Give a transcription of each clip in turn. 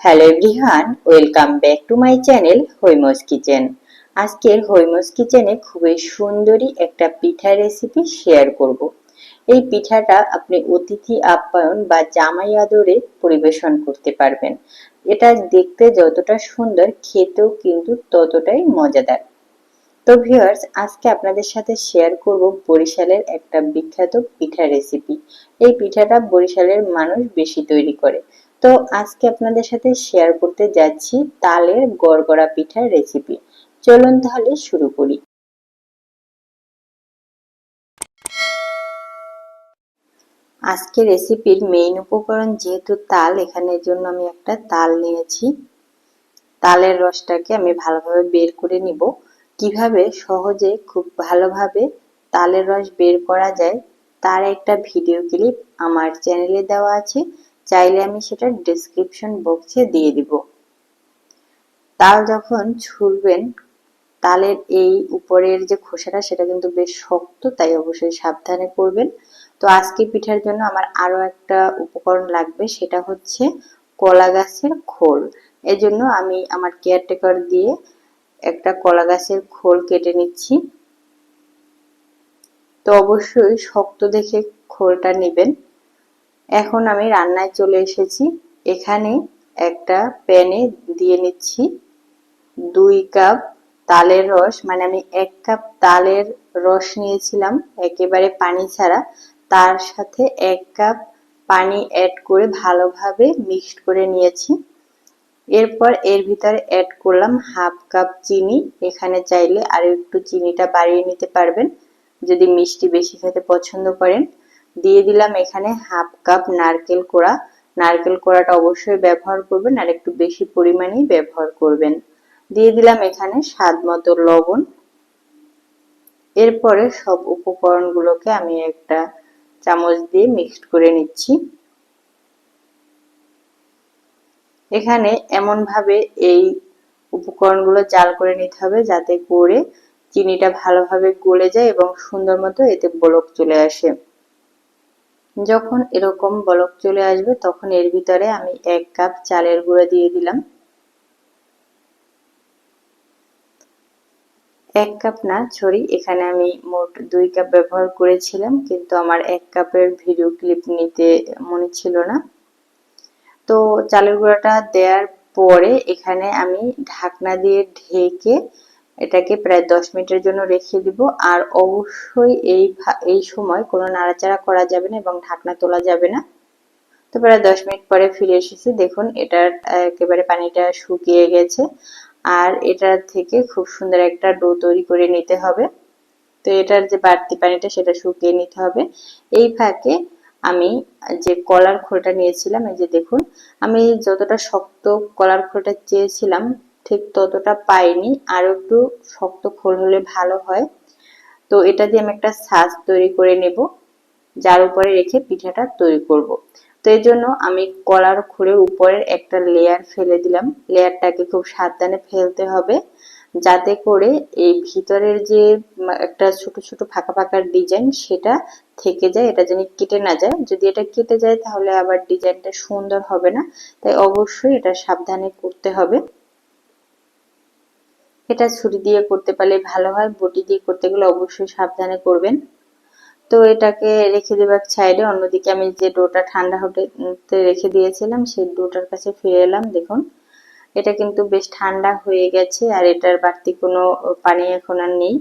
Hello everyone welcome back to my channel Haima's kitchen আজকের হৈমস কিচেনে খুবই সুন্দরী একটা পিঠা রেসিপি শেয়ার করব। এই পিঠাটা আপনি অতিথি, আপ্যায়ন বা জামাই আদরে পরিবেশন করতে পারবেন। এটা দেখতে যতটা সুন্দর, খেতেও কিন্তু ততটাই মজাদার। তো ভিউয়ার্স আজকে আপনাদের সাথে শেয়ার করব বরিশালের একটা বিখ্যাত পিঠা রেসিপি এই পিঠাটা বরিশালের মানুষ বেশি তৈরি করে। তো আজকে আপনাদের সাথে শেয়ার করতে যাচ্ছি তালের গড়গড়া পিঠার রেসিপি চলুন তাহলে শুরু করি। আজকে রেসিপির মেইন উপকরণ যেহেতু তাল, এখানের জন্য আমি একটা তাল নিয়েছি। তালের রসটাকে আমি ভালোভাবে বের করে নিব। কীভাবে? সহজে, খুব ভালোভাবে তালের রস বের করা যায়। তার একটা ভিডিও ক্লিপ আমার চ্যানেলে দেওয়া আছে। চাইলে আমি সেটা ডিসক্রিপশন বক্সে দিয়ে দিব। তাল যখন ছুলবেন, তালের এই উপরের যে খোসাটা, সেটা কিন্তু বেশ শক্ত, তাই অবশ্যই সাবধানে করবেন। তো আজকে পিঠার জন্য আমার আরও একটা উপকরণ লাগবে, সেটা হচ্ছে কলা গাছের খোল। এজন্য আমি আমার কেয়ারটেকার দিয়ে একটা কলা গাছের খোল কেটে নিচ্ছি। তো অবশ্যই শক্ত দেখে খোলটা নেবেন। এখন আমি রান্নায় চলে এসেছি। এখানে একটা প্যানে দিয়ে নিচ্ছি দুই কাপ তালের রস মানে আমি এক কাপ তালের রস নিয়েছিলাম একেবারে পানি ছাড়া। তার সাথে এক কাপ পানি অ্যাড করে ভালোভাবে মিক্সড করে নিয়েছি। এরপর এর ভিতরে অ্যাড করলাম হাফ কাপ চিনি। এখানে চাইলে আরও একটু চিনিটা বাড়িয়ে নিতে পারবেন। যদি মিষ্টি বেশি খেতে পছন্দ করেন। দিয়ে দিলাম এখানে হাফ কাপ নারকেল কোড়া। নারকেল কোড়াটা অবশ্যই ব্যবহার করবেন আর একটু বেশি পরিমাণেই ব্যবহার করবেন। দিয়ে দিলাম এখানে স্বাদ মতো লবণ। এরপরে সব উপকরণগুলোকে আমি একটা চামচ দিয়ে মিক্সড করে নিচ্ছি। এখানে এমন ভাবে এই উপকরণগুলো জাল করে নিতে হবে যাতে করে চিনিটা ভালোভাবে গলে যায় এবং সুন্দর মতো এতে বলক চলে আসে। যখন এরকম বলক চলে আসবে, তখন এর ভিতরে আমি এক কাপ চালের গুঁড়া দিয়ে দিলাম। এক কাপ না ছড়ি এখানে আমি মোট দুই কাপ ব্যবহার করেছিলাম, কিন্তু আমার এক কাপের ভিডিও ক্লিপ নিতে মনে ছিল না। তো চালের গুঁড়াটা দেওয়ার পরে এখানে আমি ঢাকনা দিয়ে ঢেকে এটাকে প্রায় দশ মিনিটের জন্য রেখে দিব। আর অবশ্যই এই এই সময় কোনো নাড়াচাড়া করা যাবে না এবং ঢাকনা তোলা যাবে না। তো প্রায় দশ মিনিট পরে ফিরে এসেছি। দেখুন, এটার একেবারে পানিটা শুকিয়ে গেছে। আর এটার থেকে খুব সুন্দর একটা ডো তৈরি করে নিতে হবে। তো এটার যে বাড়তি পানিটা, সেটা শুকিয়ে নিতে হবে। এই ফাঁকে আমি যে কলার খোলটা নিয়েছিলাম, এই যে দেখুন, আমি যতটা শক্ত কলার খোলটা চেয়েছিলাম ঠিক ততটা পাইনি। আর একটু শক্ত খোল হলে ভালো হয়। তো এটা দিয়ে আমি একটা সাজ তৈরি করে নেব, যার উপরে রেখে পিঠাটা তৈরি করব। তো এই জন্য আমি কলার খোলের উপরের একটা লেয়ার ফেলে দিলাম। লেয়ারটাকে খুব সাবধানে ফেলতে হবে, যাতে করে এই ভিতরের যে একটা ছোট ছোট ফাঁকা ফাঁকার ডিজাইন সেটা থেকে যায়, এটা যেন কেটে না যায়। যদি এটা কেটে যায় তাহলে আবার ডিজাইনটা সুন্দর হবে না। তাই অবশ্যই এটা সাবধানে করতে হবে। এটা ছুরি দিয়ে করতে পারলে ভালো হয়, বটি দিয়ে করতে গেলে অবশ্যই সাবধানে করবেন। তো এটাকে রেখে দেবার সাইডে অন্যদিকে আমি যে ডোটা ঠান্ডা হতে রেখে দিয়েছিলাম, সেই ডোটার কাছে ফিরে এলাম, দেখুন। এটা কিন্তু বেশ ঠান্ডা হয়ে গেছে আর এটার বাড়তি কোনো পানি এখন আর নেই।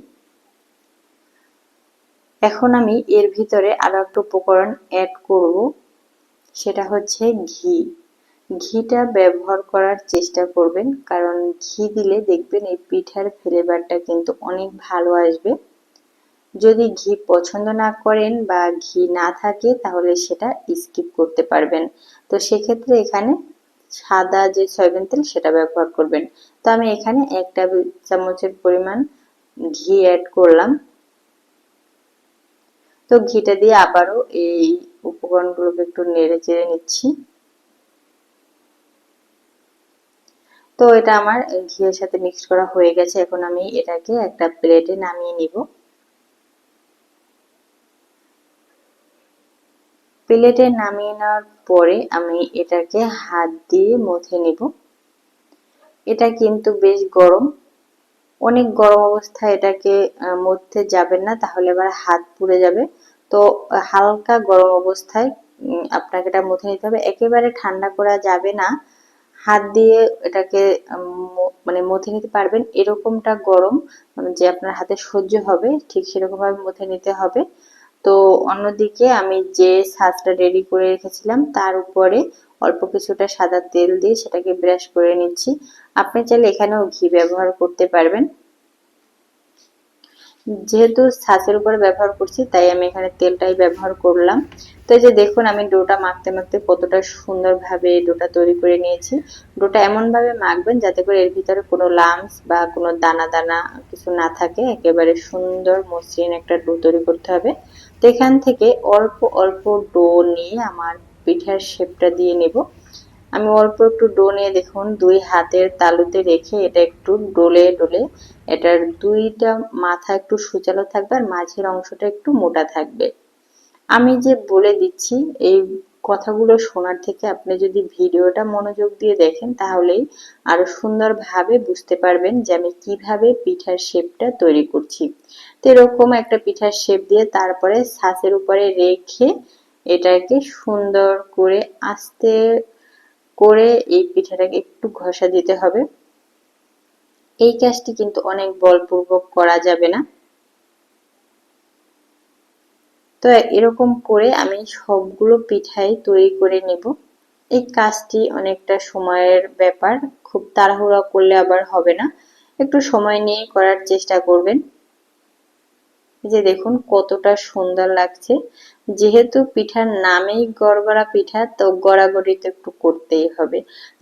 এখন আমি এর ভিতরে আরও একটা উপকরণ অ্যাড করব, সেটা হচ্ছে ঘি। ঘিটা ব্যবহার করার চেষ্টা করবেন, কারণ ঘি দিলে দেখবেন এই পিঠার ফ্লেভারটা কিন্তু অনেক ভালো আসবে। যদি ঘি পছন্দ না করেন বা ঘি না থাকে, তাহলে সেটা স্কিপ করতে পারবেন। তো সেক্ষেত্রে এখানে সাদা যে সয়াবিন তেল সেটা ব্যবহার করবেন। তো আমি এখানে এক টেবিল চামচের পরিমাণ ঘি অ্যাড করলাম। তো ঘিটা দিয়ে আবারও এই উপকরণগুলোকে একটু নেড়ে চেড়ে নিচ্ছি। তো এটা আমার ঘিয়ের সাথে মিক্স করা হয়ে গেছে। এখন আমি এটাকে একটা প্লেটে নামিয়ে নিব। প্লেটে নামিয়ে নেওয়ার পরে আমি এটাকে হাত দিয়ে মথে নিব। এটা কিন্তু বেশ গরম। অনেক গরম অবস্থায় এটাকে মধ্যে যাবেন না, তাহলে আবার হাত পুড়ে যাবে। তো হালকা গরম অবস্থায় আপনাকে এটা মথে নিতে হবে। একেবারে ঠান্ডা করা যাবে না। হাত দিয়ে এটাকে মানে মথে নিতে পারবেন। এরকমটা গরম যে আপনার হাতে সহ্য হবে, ঠিক সেরকম ভাবে মথে নিতে হবে। তো অন্যদিকে আমি যে সাজটা রেডি করে রেখেছিলাম, তার উপরে অল্প কিছুটা সাদা তেল দিয়ে সেটাকে ব্রাশ করে নিচ্ছি। আপনি চাইলে এখানেও ঘি ব্যবহার করতে পারবেন। যেহেতু ছাঁচের উপরে ব্যবহার করছি, তাই আমি এখানে তেলটাই ব্যবহার করলাম। তো এই যে দেখুন, আমি ডোটা মাখতে মাখতে কতটা সুন্দরভাবে ডোটা তৈরি করে নিয়েছি। ডোটা এমনভাবে মাখবেন যাতে করে এর ভিতরে কোনো লামস বা কোনো দানা দানা কিছু না থাকে। একেবারে সুন্দর মসৃণ একটা ডো তৈরি করতে হবে। তো এখান থেকে অল্প অল্প ডো নিয়ে আমার পিঠার শেপটা দিয়ে নেব। আমি অল্প একটু ডো নিয়ে দেখুন, দুই হাতের তালুতে রেখে এটা একটু ডোলে ডোলে। এটার দুইটা মাথা একটু সুচালো থাকবে আর মাঝের অংশটা একটু মোটা থাকবে। আমি যে বলে দিচ্ছি, এই কথাগুলো শোনার থেকে আপনি যদি ভিডিওটা মনোযোগ দিয়ে দেখেন, তাহলেই আরও সুন্দরভাবে বুঝতে পারবেন যে আমি কীভাবে পিঠার শেপটা তৈরি করছি। তো এরকম একটা পিঠার শেপ দিয়ে তারপরে ছাঁচের উপরে রেখে এটাকে সুন্দর করে আস্তে করে এই পিঠাটাকে একটু ঘষা দিতে হবে। এই কাজটি কিন্তু অনেক বলপূর্বক করা যাবে না। তো এরকম করে আমি সবগুলো পিঠাই তৈরি করে নেব। এই কাজটি অনেকটা সময়ের ব্যাপার, খুব তাড়াহুড়া করলে আবার হবে না। একটু সময় নিয়ে করার চেষ্টা করবেন। যে দেখুন কতটা সুন্দর লাগছে। যেহেতু পিঠার নামেই গড়গড়া পিঠা, তো গড়াগড়ি তো একটু করতেই হবে।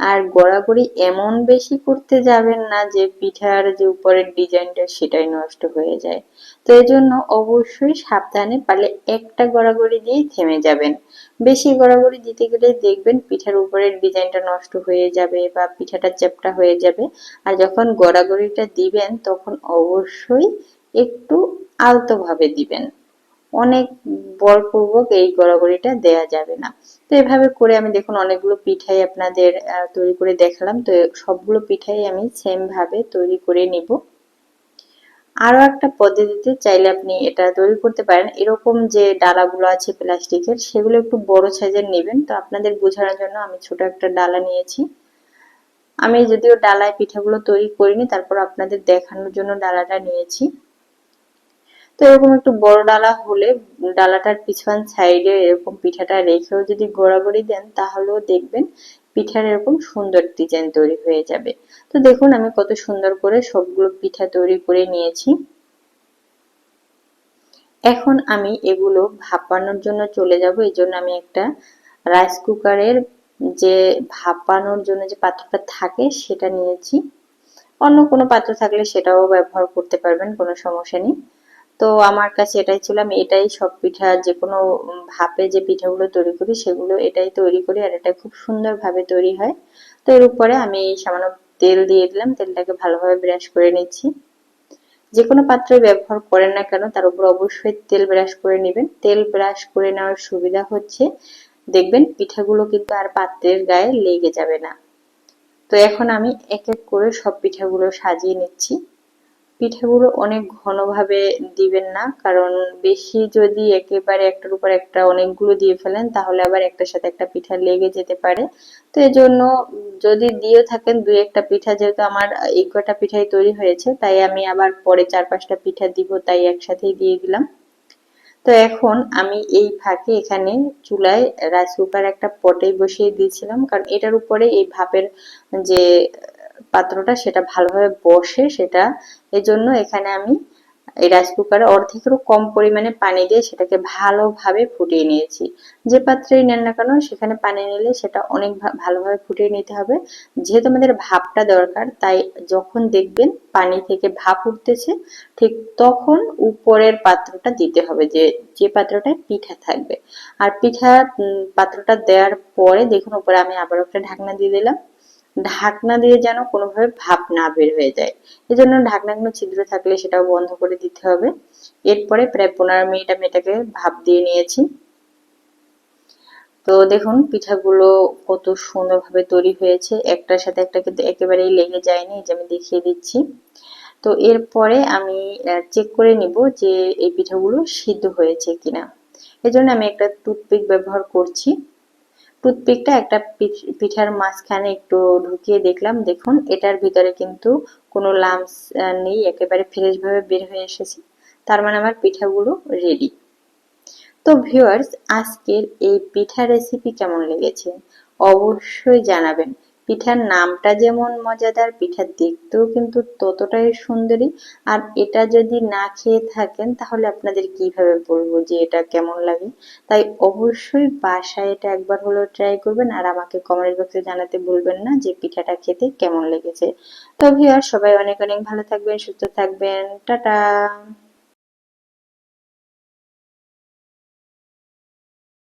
আর গড়াগড়ি এমন বেশি করতে যাবেন না যে পিঠার যে উপরের ডিজাইনটা সেটাই নষ্ট হয়ে যায়। তো এই জন্য অবশ্যই সাবধানে পারলে একটা গড়াগড়ি দিয়েই থেমে যাবেন। বেশি গড়াগড়ি দিতে গেলে দেখবেন পিঠার উপরের ডিজাইনটা নষ্ট হয়ে যাবে বা পিঠাটা চ্যাপটা হয়ে যাবে। আর যখন গড়াগড়িটা দিবেন, তখন অবশ্যই একটু আলতোভাবে দিবেন। অনেক বলপূর্বক এই গড়াগড়িটা দেয়া যাবে না। তো এভাবে করে আমি দেখুন অনেকগুলো পিঠাই আপনাদের তৈরি করে দেখালাম। তো সবগুলো পিঠাই আমি সেম ভাবে তৈরি করে নিব। আরও একটা পদ্ধতিতে চাইলে আপনি এটা তৈরি করতে পারেন। এরকম যে ডালাগুলো আছে প্লাস্টিকের, সেগুলো একটু বড় সাইজের নেবেন। তো আপনাদের বোঝানোর জন্য আমি ছোট একটা ডালা নিয়েছি। আমি যদিও ডালায় পিঠাগুলো তৈরি করিনি, তারপর আপনাদের দেখানোর জন্য ডালাটা নিয়েছি। তো এরকম একটু বড় ডালা হলে ডালাটার পিছন সাইডে এরকম পিঠাটা রেখেও যদি গোড়াগড়ি দেন, তাহলেও দেখবেন পিঠার এরকম সুন্দর ডিজাইন তৈরি হয়ে যাবে। তো দেখুন, আমি কত সুন্দর করে সবগুলো পিঠা তৈরি করে নিয়েছি। এখন আমি এগুলো ভাপানোর জন্য চলে যাব। এই জন্য আমি একটা রাইস কুকারের যে ভাপানোর জন্য যে পাত্রটা থাকে, সেটা নিয়েছি। অন্য কোনো পাত্র থাকলে সেটাও ব্যবহার করতে পারবেন, কোনো সমস্যা নেই। তো আমার কাছে এটাই ছিল, আমি এটাই সব পিঠা যে কোনো ভাপে যে পিঠাগুলো তৈরি করি, সেগুলো এটাই তৈরি করি, আর এটা খুব সুন্দরভাবে তৈরি হয়। তো এর উপরে আমি সামান্য তেল দিয়ে দিলাম, তেলটাকে ভালোভাবে ব্রাশ করে নিচ্ছি। যে কোনো পাত্রে ব্যবহার করেন না কেন, তার উপর অবশ্যই তেল ব্রাশ করে নেবেন। তেল ব্রাশ করে নেওয়ার সুবিধা হচ্ছে, দেখবেন পিঠাগুলো কিন্তু আর পাত্রের গায়ে লেগে যাবে না। তো এখন আমি এক এক করে সব পিঠাগুলো সাজিয়ে নিচ্ছি। পিঠাগুলো অনেক ঘনভাবে দিবেন না, কারণ বেশি যদি একেবারে একটার উপর একটা অনেকগুলো দিয়ে ফেলেন, তাহলে আবার একটার সাথে একটা পিঠা লেগে যেতে পারে। তো এই জন্য যদি দিয়ে থাকেন, দুই একটা পিঠা যেহেতু আমার এই কটা পিঠাই তৈরি হয়েছে, তাই আমি আবার পরে চার পাঁচটা পিঠা দিব, তাই একসাথেই দিয়ে দিলাম। তো এখন আমি এই ফাঁকে এখানে চুলায় রাইস কুকার একটা পটে বসিয়ে দিয়েছিলাম, কারণ এটার উপরে এই ভাপের যে পাত্রটা সেটা ভালোভাবে বসে সেটা এই জন্য এখানে আমি এই রাইস কুকারে অর্ধেকেরও কম পরিমাণে পানি দিয়ে সেটাকে ভালোভাবে ফুটিয়ে নিয়েছি। যে পাত্রেই নেন না কেন, সেখানে পানি নিলে সেটা অনেক ভালোভাবে ফুটিয়ে নিতে হবে। যেহেতু আমাদের ভাপটা দরকার, তাই যখন দেখবেন পানি থেকে ভাপ উঠতেছে, ঠিক তখন উপরের পাত্রটা দিতে হবে যে যে পাত্রটায় পিঠা থাকবে। আর পিঠা পাত্রটা দেওয়ার পরে দেখুন, উপরে আমি আবার একটা ঢাকনা দিয়ে দিলাম। ঢাকনা দিয়ে যেন কোনোভাবে ভাপ না বের হয়ে যায়। এজন্য ঢাকনা কোনো ছিদ্র থাকলে সেটাও বন্ধ করে দিতে হবে। এরপরে প্রায় পনেরো মিনিট আমি এটাকে ভাপ দিয়ে নিয়েছি। তো দেখুন, পিঠাগুলো কত সুন্দরভাবে তৈরি হয়েছে। একটার সাথে একটা কিন্তু একেবারেই লেগে যায়নি যে আমি দেখিয়ে দিচ্ছি। তো এরপরে আমি চেক করে নিব যে এই পিঠাগুলো সিদ্ধ হয়েছে কিনা। এজন্য আমি একটা টুথপিক ব্যবহার করছি। টুথপিকটা একটা পিঠার মাঝখানে একটু ঢুকিয়ে দেখলাম। দেখুন, এটার ভিতরে কিন্তু কোনো লামস নেই। একেবারে ফ্রেশভাবে বের হয়ে এসেছে। তার মানে আমার পিঠাগুলো রেডি তো ভিউয়ার্স আজকের এই পিঠা রেসিপি কেমন লেগেছে? অবশ্যই জানাবেন। পিঠার নামটা যেমন মজাদার পিঠা দেখতেও কিন্তু ততটাই সুন্দরী। আর এটা যদি না খেয়ে থাকেন, তাহলে আপনাদের কীভাবে বলব যে এটা কেমন লাগে? তাই অবশ্যই বাসায় এটা একবার হলেও ট্রাই করবেন। আর আমাকে কমেন্ট বক্সে জানাতে ভুলবেন না যে পিঠাটা খেতে কেমন লেগেছে। তো ভিউয়ার সবাই অনেক অনেক ভালো থাকবেন, সুস্থ থাকবেন। টাটা!